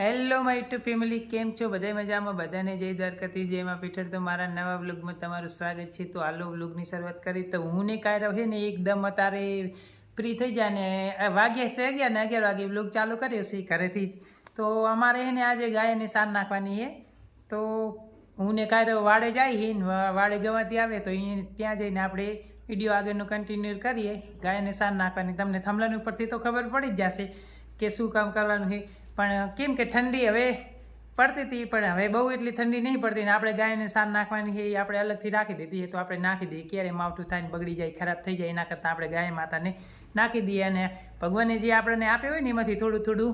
Hello my two family કેમ છો? બધા મજામાં? બધાને જય દ્વારકાથી જયમાં પીઠર તો મારા નવા વ્લોગમાં તમારું સ્વાગત છે. તો આલો વ્લોગની શરૂઆત કરી. તો હું ને કાંઈ રહે ને એકદમ અત્યારે ફ્રી થઈ જાય ને વાગ્યા છે અગિયાર ને અગિયાર વાગે વ્લોગ ચાલુ કર્યો છે ઘરેથી જ. તો અમારે એને આજે ગાયને સાર નાખવાની છે તો હું ને કાંઈ વાડે જાય છે ને વાડે ગવાથી આવે તો ત્યાં જઈને આપણે વીડિયો આગળનું કન્ટિન્યુ કરીએ. ગાયને સાર નાખવાની. તમને થમલાની ઉપરથી તો ખબર પડી જ જશે કે શું કામ કરવાનું છે પણ કેમ કે ઠંડી હવે પડતી હતી પણ હવે બહુ એટલી ઠંડી નહીં પડતી ને આપણે ગાયને સાર નાખવાની છે એ આપણે અલગથી રાખી દીધી તો આપણે નાખી દઈએ ક્યારે માવઠું થાય ને બગડી જાય ખરાબ થઈ જાય એના કરતાં આપણે ગાય માતાને નાખી દઈએ અને ભગવાને જે આપણને આપ્યો હોય ને એમાંથી થોડું થોડું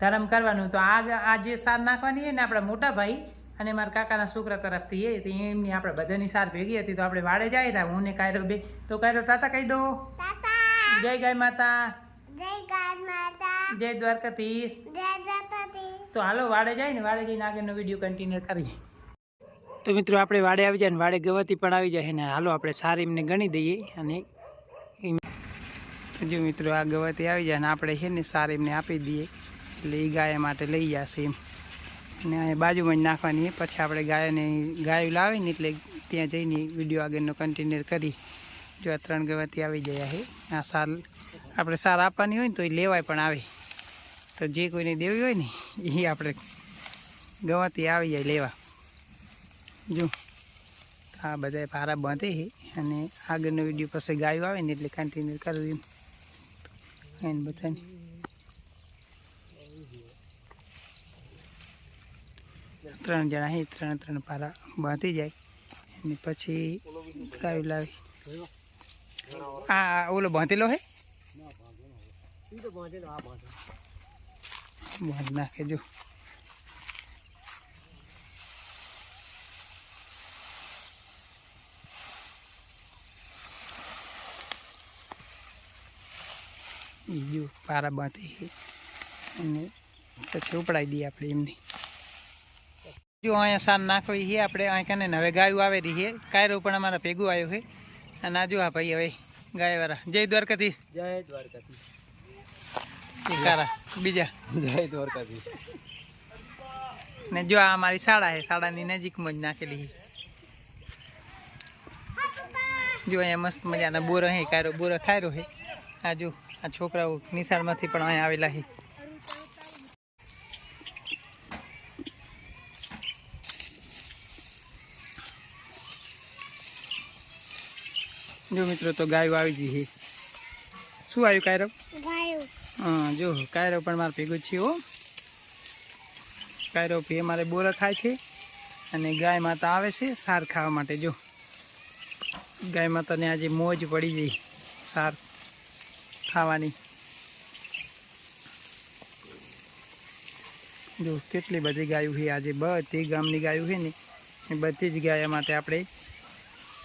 ધરમ કરવાનું. તો આ આ જે સાર નાખવાની છે ને આપણા મોટા ભાઈ અને મારા કાકાના છોકરા તરફથી એ એમની આપણે બધાની સાર ભેગી હતી. તો આપણે વાડે જાય ત્યાં હું ને કાયરો બે. તો કાયરો તાતા કહી દો. જય ગાય માતા. જય ગાય માતા. જય દ્વારકાધીશ. તો હાલો વાડે જાય ને વાડે જઈને આગળનો વીડિયો કન્ટિન્યુ કરીએ. તો મિત્રો આપણે વાડે આવી જાય ને વાડે ગવતી પણ આવી જાય ને હાલો આપણે સારી એમને ગણી દઈએ અને એમ- જો મિત્રો આ ગવતી આવી જાય ને આપણે છે ને સારી એમને આપી દઈએ. એટલે એ ગાય માટે લઈ જશે એમ. અને અહીંયા બાજુમાં જ નાખવાની પછી આપણે ગાયને ગાય લાવીને એટલે ત્યાં જઈને વીડિયો આગળનો કન્ટિન્યુ કરી જો આ ત્રણ ગવતી આવી જાય છે આ સાર આપણે સાર આપવાની હોય ને તો એ લેવાય પણ આવે. તો જે કોઈને દેવી હોય ને એ આપણે ગવાથી આવી જાય લેવા. જો, આ બધા ભારા બાંધે અને આગળનો વીડિયો પછી ગાયો આવે ને એટલે કન્ટિન્યુ કરું એમ એને બધાને. ત્રણ જણા છે, ત્રણ ત્રણ ભારા બાંધી જાય અને પછી ગાયું લાવી. આ ઓલો બાંધેલો હે બાંધ નાખે જો. બીજું પારા બાંધી અને પછી ઉપડાવી દઈએ આપણે એમની. જો અહીંયા સાર નાખવી છે, આપણે અહીં કને હવે ગાયું આવેલી છે. કાયરો પણ અમારા ભેગું આવ્યું છે. અને આ જો આ ભાઈ હવે ગાયવાળા. જય દ્વારકાથી જય દ્વારકાધીશ. એ કારા બીજા. જય દ્વારકાધીશ. ને જો આ મારી શાળા છે શાળાની નજીકમાં જ નાખેલી છે. જો અહીંયા મસ્ત મજાના બોરો હે કાયરો બોરો ખાયરો છે આ જો આ છોકરાઓ નિશાળમાંથી પણ અહીંયા આવેલા છે જો મિત્રો તો ગાયો આવી જઈ છે શું આવ્યું કાયરો? ગાયું. હા, જો, કાયરો પણ મારે ભેગો છે હો. કાયરો ભી અમારે બોરા ખાય છે અને ગાય માતા આવે છે સાર ખાવા માટે, જો. ગાય માતાને આજે મોજ પડી ગઈ સાર ખાવાની. જો, કેટલી બધી ગાયો છે આજે, બધી ગામની ગાયો છે ને, એ બધી જ ગાય માટે આપણે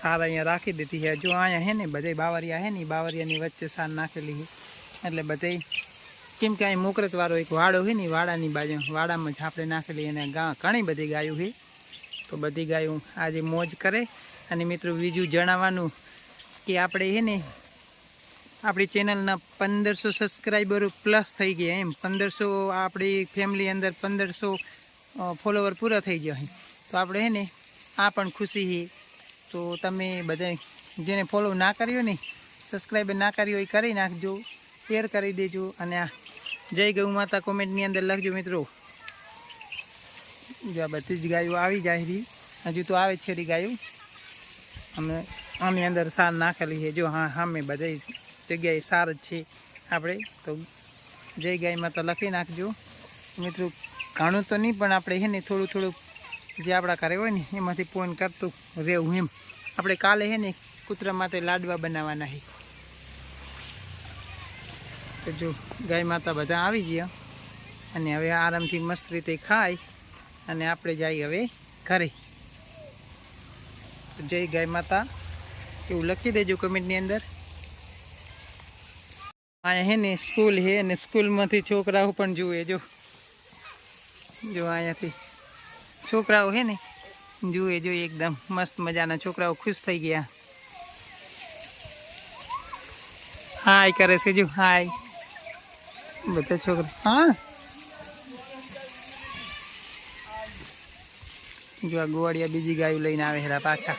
સાર અહીંયા રાખી દીધી છે. જો અહીંયા છે ને, બધે બાવરિયા છે ને બાવરિયાની વચ્ચે સાર નાખેલી છે. એટલે બધે કેમ કે અહીં મોકરતવાળો એક વાડો છે ને વાડાની બાજુ, વાડામાં આપણે નાખેલી અને ગા, ઘણી બધી ગાયો છે તો બધી ગાયો આજે મોજ કરે. અને મિત્રો, બીજું જણાવવાનું કે આપણે છે ને, આપણી ચેનલના પંદરસો સબસ્ક્રાઈબરો પ્લસ થઈ ગયા એમ. પંદરસો આપણી ફેમિલી અંદર પંદરસો ફોલોવર પૂરા થઈ ગયા તો આપણે હે ને, આ પણ ખુશી છે તો તમે બધા જેને ફોલો ના કર્યો ને સબસ્ક્રાઈબર ના કર્યો એ કરી નાખજો. શેર કરી દેજો અને આ જય ગૌ માતા કોમેન્ટની અંદર લખજો મિત્રો. જો આ બધી જ ગાયો આવી જાય રહી હજુ તો આવે છે ગાયો. અમે આની અંદર સાર નાખેલી છે. જો હા, સામે બધા જગ્યાએ સાર જ છે આપણે. તો જય ગાય માતા લખી નાખજો. મિત્રો, ઘણું તો નહીં, પણ આપણે છે ને થોડું થોડું જે આપણા ઘરે હોય ને, એમાંથી પોઈન્ટ કરતું રહેવું એમ. આપણે કાલે છે ને કૂતરા માટે લાડવા બનાવવાના છે. તો જો ગાય માતા બધા આવી ગયા અને હવે આરામથી મસ્ત રીતે ખાય અને આપણે જઈએ હવે ઘરે. જય ગાય માતા. એવું લખી દેજો કમેન્ટની અંદર. અહીંયા હે ને સ્કૂલ છે અને સ્કૂલમાંથી છોકરાઓ પણ જુએ જો. જો અહીંયાથી છોકરાઓ છે ને જુએ જો એકદમ મસ્ત મજાના છોકરાઓ ખુશ થઈ ગયા. હાય કરે છે જો, હાય. બધા છોકરા. હા? જો આ ગોવાળિયા બીજી ગાયું લઈને આવે હેરા પાછા.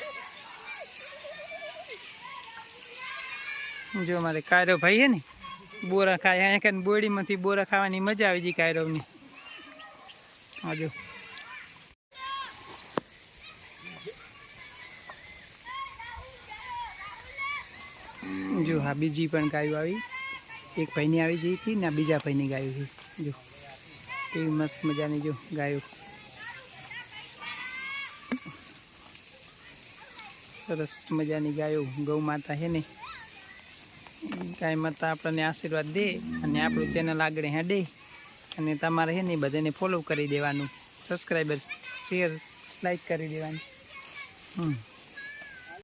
જો મારે કાયરો ભાઈ હે ને, બોરા ખાય. અહીંયા કાંઈ બોડીમાંથી બોરા ખાવાની મજા આવી જઈ કાયરોની. હા, જો. જો હા, બીજી પણ ગાયો આવી. એક ભાઈની આવી જઈ હતી ને બીજા ભાઈની ગાયો હતી. જો, કેવી મસ્ત મજાની જો ગાયો. સરસ મજાની ગાયો ગૌ માતા છે ને. ગાય માતા આપણને આશીર્વાદ દે અને આપણું ચેનલ આગળ હેડે અને તમારે છે ને બધાને ફોલો કરી દેવાનું. સબસ્ક્રાઈબર શેર લાઈક કરી દેવાનું. હમ.